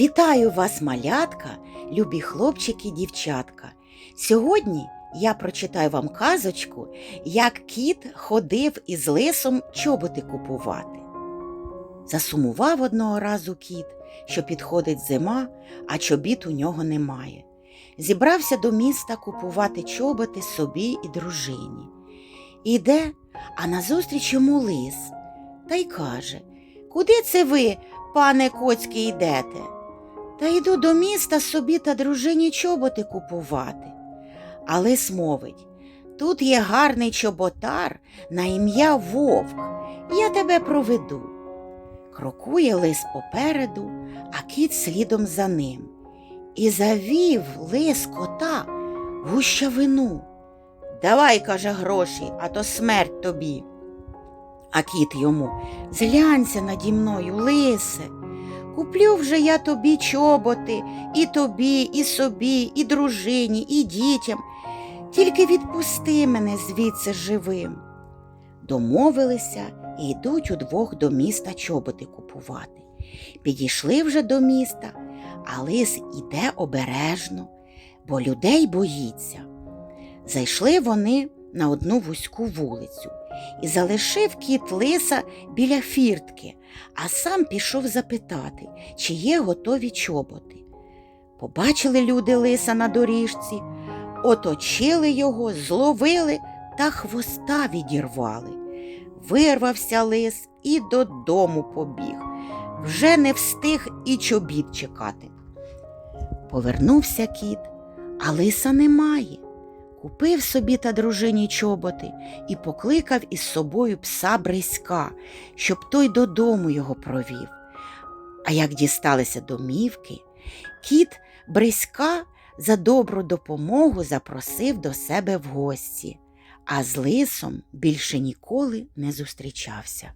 Вітаю вас, малятка, любі хлопчики, дівчатка. Сьогодні я прочитаю вам казочку, як кіт ходив із лисом чоботи купувати. Засумував одного разу кіт, що підходить зима, а чобіт у нього немає. Зібрався до міста купувати чоботи собі і дружині. Іде, а назустріч йому лис, та й каже Куди це ви, пане Коцький, йдете? Та йду до міста собі та дружині чоботи купувати. А лис мовить тут є гарний чоботар на ім'я Вовк, я тебе проведу. Крокує лис попереду, а кіт слідом за ним. І завів лис кота в гущавину. Давай, каже, гроші, а то смерть тобі. А кіт йому зглянься наді мною, лисе. Куплю вже я тобі чоботи, і тобі, і собі, і дружині, і дітям. Тільки відпусти мене звідси живим. Домовилися і йдуть удвох до міста чоботи купувати. Підійшли вже до міста, а лис іде обережно, бо людей боїться. Зайшли вони на одну вузьку вулицю і залишив кіт лиса біля фіртки, а сам пішов запитати, чи є готові чоботи. Побачили люди лиса на доріжці, оточили його, зловили та хвоста відірвали. Вирвався лис і додому побіг. Вже не встиг і чобіт чекати. Повернувся кіт, а лиса немає. Купив собі та дружині чоботи і покликав із собою пса Бриська, щоб той додому його провів. А як дісталися домівки, кіт Бриська за добру допомогу запросив до себе в гості, а з лисом більше ніколи не зустрічався.